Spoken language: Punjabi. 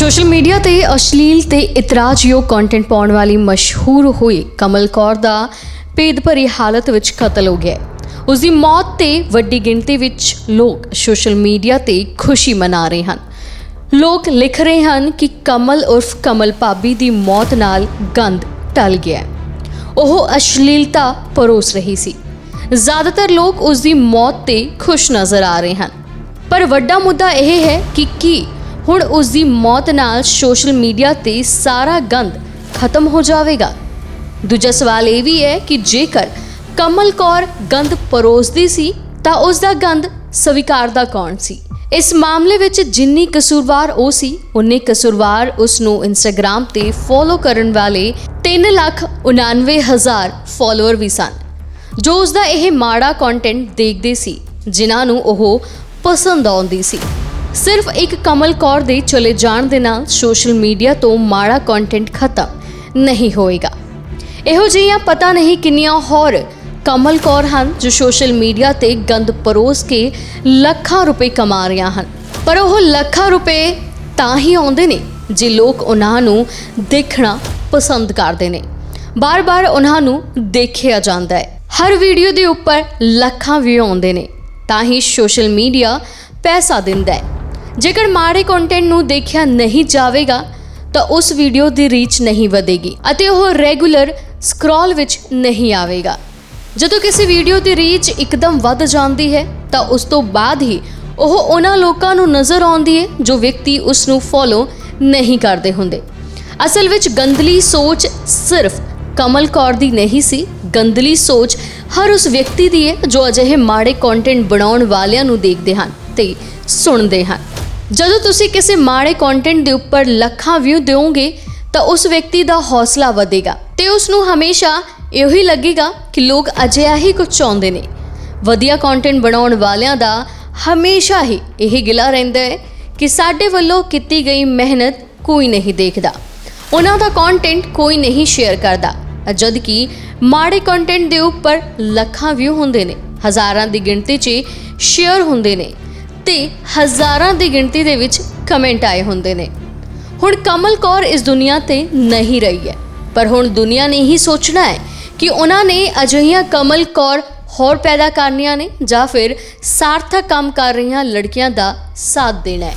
ਸੋਸ਼ਲ ਮੀਡੀਆ ਤੇ ਅਸ਼ਲੀਲ ਤੇ ਇਤਰਾਜ਼ਯੋਗ ਕੰਟੈਂਟ ਪਾਉਣ ਵਾਲੀ ਮਸ਼ਹੂਰ ਹੋਈ ਕਮਲ ਕੌਰ ਦਾ ਭੇਦ ਭਰੀ ਹਾਲਤ ਵਿੱਚ ਕਤਲ ਹੋ ਗਿਆ ਹੈ। ਉਸ ਦੀ ਮੌਤ ਤੇ ਵੱਡੀ ਗਿਣਤੀ ਵਿੱਚ ਲੋਕ ਸੋਸ਼ਲ ਮੀਡੀਆ ਤੇ ਖੁਸ਼ੀ ਮਨਾ ਰਹੇ ਹਨ। ਲੋਕ ਲਿਖ ਰਹੇ ਹਨ ਕਿ ਕਮਲ ਉਰਫ ਕਮਲ ਭਾਬੀ ਦੀ ਮੌਤ ਨਾਲ ਗੰਦ ਟਲ ਗਿਆ ਉਹ ਅਸ਼ਲੀਲਤਾ ਪਰੋਸ ਰਹੀ ਸੀ। ਜ਼ਿਆਦਾਤਰ ਲੋਕ ਉਸ ਦੀ ਮੌਤ ਤੇ ਖੁਸ਼ ਨਜ਼ਰ ਆ ਰਹੇ ਹਨ। ਪਰ ਵੱਡਾ ਮੁੱਦਾ ਇਹ ਹੈ ਕਿ ਕੀ ਹੁਣ ਉਸ ਦੀ ਮੌਤ ਨਾਲ ਸੋਸ਼ਲ ਮੀਡੀਆ ਤੇ ਸਾਰਾ ਗੰਦ ਖਤਮ ਹੋ ਜਾਵੇਗਾ। ਦੂਜਾ ਸਵਾਲ ਇਹ ਵੀ ਹੈ ਕਿ ਜੇਕਰ ਕਮਲ ਕੌਰ ਗੰਦ ਪਰੋਸਦੀ ਸੀ, ਤਾਂ ਉਸ ਦਾ ਗੰਦ ਸਵੀਕਾਰਦਾ ਕੌਣ ਸੀ? ਇਸ ਮਾਮਲੇ ਵਿੱਚ ਜਿੰਨੀ ਕਸੂਰਵਾਰ ਉਹ ਸੀ, ਉਨੇ ਕਸੂਰਵਾਰ ਉਸ ਨੂੰ ਇੰਸਟਾਗ੍ਰam ਤੇ ਫੋਲੋ ਕਰਨ ਵਾਲੇ 399000 ਫਾਲੋਅਰ ਵੀ ਸਨ, ਜੋ ਉਸ ਦਾ ਇਹ ਮਾੜਾ ਕੰਟੈਂਟ ਦੇਖਦੇ ਸੀ, ਜਿਨ੍ਹਾਂ ਨੂੰ ਉਹ ਪਸੰਦ ਆਉਂਦੀ ਸੀ। ਸਿਰਫ ਇੱਕ ਕਮਲ ਕੌਰ ਦੇ ਚਲੇ ਜਾਣ ਦੇ ਨਾਲ ਸੋਸ਼ਲ ਮੀਡੀਆ ਤੋਂ ਮਾੜਾ ਕੰਟੈਂਟ ਖਤਮ ਨਹੀਂ ਹੋਏਗਾ। ਇਹੋ ਜਿਹੀਆਂ ਪਤਾ ਨਹੀਂ ਕਿੰਨੀਆਂ ਹੋਰ ਕਮਲ ਕੌਰ ਹਨ ਜੋ ਸੋਸ਼ਲ ਮੀਡੀਆ ਤੇ ਗੰਦ ਪਰੋਸ ਕੇ ਲੱਖਾਂ ਰੁਪਏ ਕਮਾ ਰਹੀਆਂ ਹਨ। ਪਰ ਉਹ ਲੱਖਾਂ ਰੁਪਏ ਤਾਂ ਹੀ ਆਉਂਦੇ ਨੇ ਜੇ ਲੋਕ ਉਹਨਾਂ ਨੂੰ ਦੇਖਣਾ ਪਸੰਦ ਕਰਦੇ ਨੇ। ਬਾਰ-ਬਾਰ ਉਹਨਾਂ ਨੂੰ ਦੇਖਿਆ ਜਾਂਦਾ ਹੈ। ਹਰ ਵੀਡੀਓ ਦੇ ਉੱਪਰ ਲੱਖਾਂ ਵਿਊ ਆਉਂਦੇ ਨੇ, ਤਾਂ ਹੀ ਸੋਸ਼ਲ ਮੀਡੀਆ ਪੈਸਾ ਦਿੰਦਾ ਹੈ। ਜੇਕਰ ਮਾੜੇ ਕੰਟੈਂਟ ਨੂੰ ਦੇਖਿਆ ਨਹੀਂ ਜਾਵੇਗਾ, ਤਾਂ ਉਸ ਵੀਡੀਓ ਦੀ ਰੀਚ ਨਹੀਂ ਵਧੇਗੀ ਅਤੇ ਉਹ ਰੈਗੂਲਰ ਸਕਰੋਲ ਵਿੱਚ ਨਹੀਂ ਆਵੇਗਾ। ਜਦੋਂ ਕਿਸੇ ਵੀਡੀਓ ਦੀ ਰੀਚ ਇੱਕਦਮ ਵੱਧ ਜਾਂਦੀ ਹੈ, ਤਾਂ ਉਸ ਤੋਂ ਬਾਅਦ ਹੀ ਉਹ ਉਹਨਾਂ ਲੋਕਾਂ ਨੂੰ ਨਜ਼ਰ ਆਉਂਦੀ ਹੈ ਜੋ ਵਿਅਕਤੀ ਉਸ ਨੂੰ ਫੋਲੋ ਨਹੀਂ ਕਰਦੇ ਹੁੰਦੇ। ਅਸਲ ਵਿੱਚ ਗੰਦਲੀ ਸੋਚ ਸਿਰਫ ਕਮਲ ਕੌਰ ਦੀ ਨਹੀਂ ਸੀ। ਗੰਦਲੀ ਸੋਚ ਹਰ ਉਸ ਵਿਅਕਤੀ ਦੀ ਹੈ ਜੋ ਅਜਿਹੇ ਮਾੜੇ ਕੰਟੈਂਟ ਬਣਾਉਣ ਵਾਲਿਆਂ ਨੂੰ ਦੇਖਦੇ ਹਨ ਤੇ ਸੁਣਦੇ ਹਨ। ਜਦੋਂ ਤੁਸੀਂ ਕਿਸੇ ਮਾੜੇ ਕੰਟੈਂਟ ਦੇ ਉੱਪਰ ਲੱਖਾਂ ਵਿਊ ਦਿਓਗੇ, ਤਾਂ ਉਸ ਵਿਅਕਤੀ ਦਾ ਹੌਸਲਾ ਵਧੇਗਾ ਤੇ ਉਸ ਨੂੰ ਹਮੇਸ਼ਾ ਇਹੋ ਹੀ ਲੱਗੇਗਾ ਕਿ ਲੋਕ ਅਜਿਹਾ ਹੀ ਕੁਝ ਚਾਹੁੰਦੇ ਨੇ। ਵਧੀਆ ਕੰਟੈਂਟ ਬਣਾਉਣ ਵਾਲਿਆਂ ਦਾ ਹਮੇਸ਼ਾ ਹੀ ਇਹ ਗਿਲਾ ਰਹਿੰਦਾ ਹੈ ਕਿ ਸਾਡੇ ਵੱਲੋਂ ਕੀਤੀ ਗਈ ਮਿਹਨਤ ਕੋਈ ਨਹੀਂ ਦੇਖਦਾ। ਉਹਨਾਂ ਦਾ ਕੰਟੈਂਟ ਕੋਈ ਨਹੀਂ ਸ਼ੇਅਰ ਕਰਦਾ ਜਦ ਕਿ ਮਾੜੇ ਕੰਟੈਂਟ ਦੇ ਉੱਪਰ ਲੱਖਾਂ ਵਿਊ ਹੁੰਦੇ ਨੇ, ਹਜ਼ਾਰਾਂ ਦੀ ਗਿਣਤੀ 'ਚ ਸ਼ੇਅਰ ਹੁੰਦੇ ਨੇ। ਤੇ ਹਜ਼ਾਰਾਂ ਦੀ ਗਿਣਤੀ ਦੇ ਵਿੱਚ ਕਮੈਂਟ ਆਏ ਹੁੰਦੇ ਨੇ। ਹੁਣ ਕਮਲ ਕੌਰ ਇਸ ਦੁਨੀਆ ਤੇ ਨਹੀਂ ਰਹੀ ਹੈ। ਪਰ ਹੁਣ ਦੁਨੀਆ ਨੇ ਹੀ ਸੋਚਣਾ ਹੈ ਕਿ ਉਹਨਾਂ ਨੇ ਅਜਿਹੀਆਂ ਕਮਲ ਕੌਰ ਹੋਰ ਪੈਦਾ ਕਰਨੀਆਂ ਨੇ ਜਾਂ ਫਿਰ ਸਾਰਥਕ ਕੰਮ ਕਰ ਰਹੀਆਂ ਲੜਕੀਆਂ ਦਾ ਸਾਥ ਦੇਣਾ ਹੈ।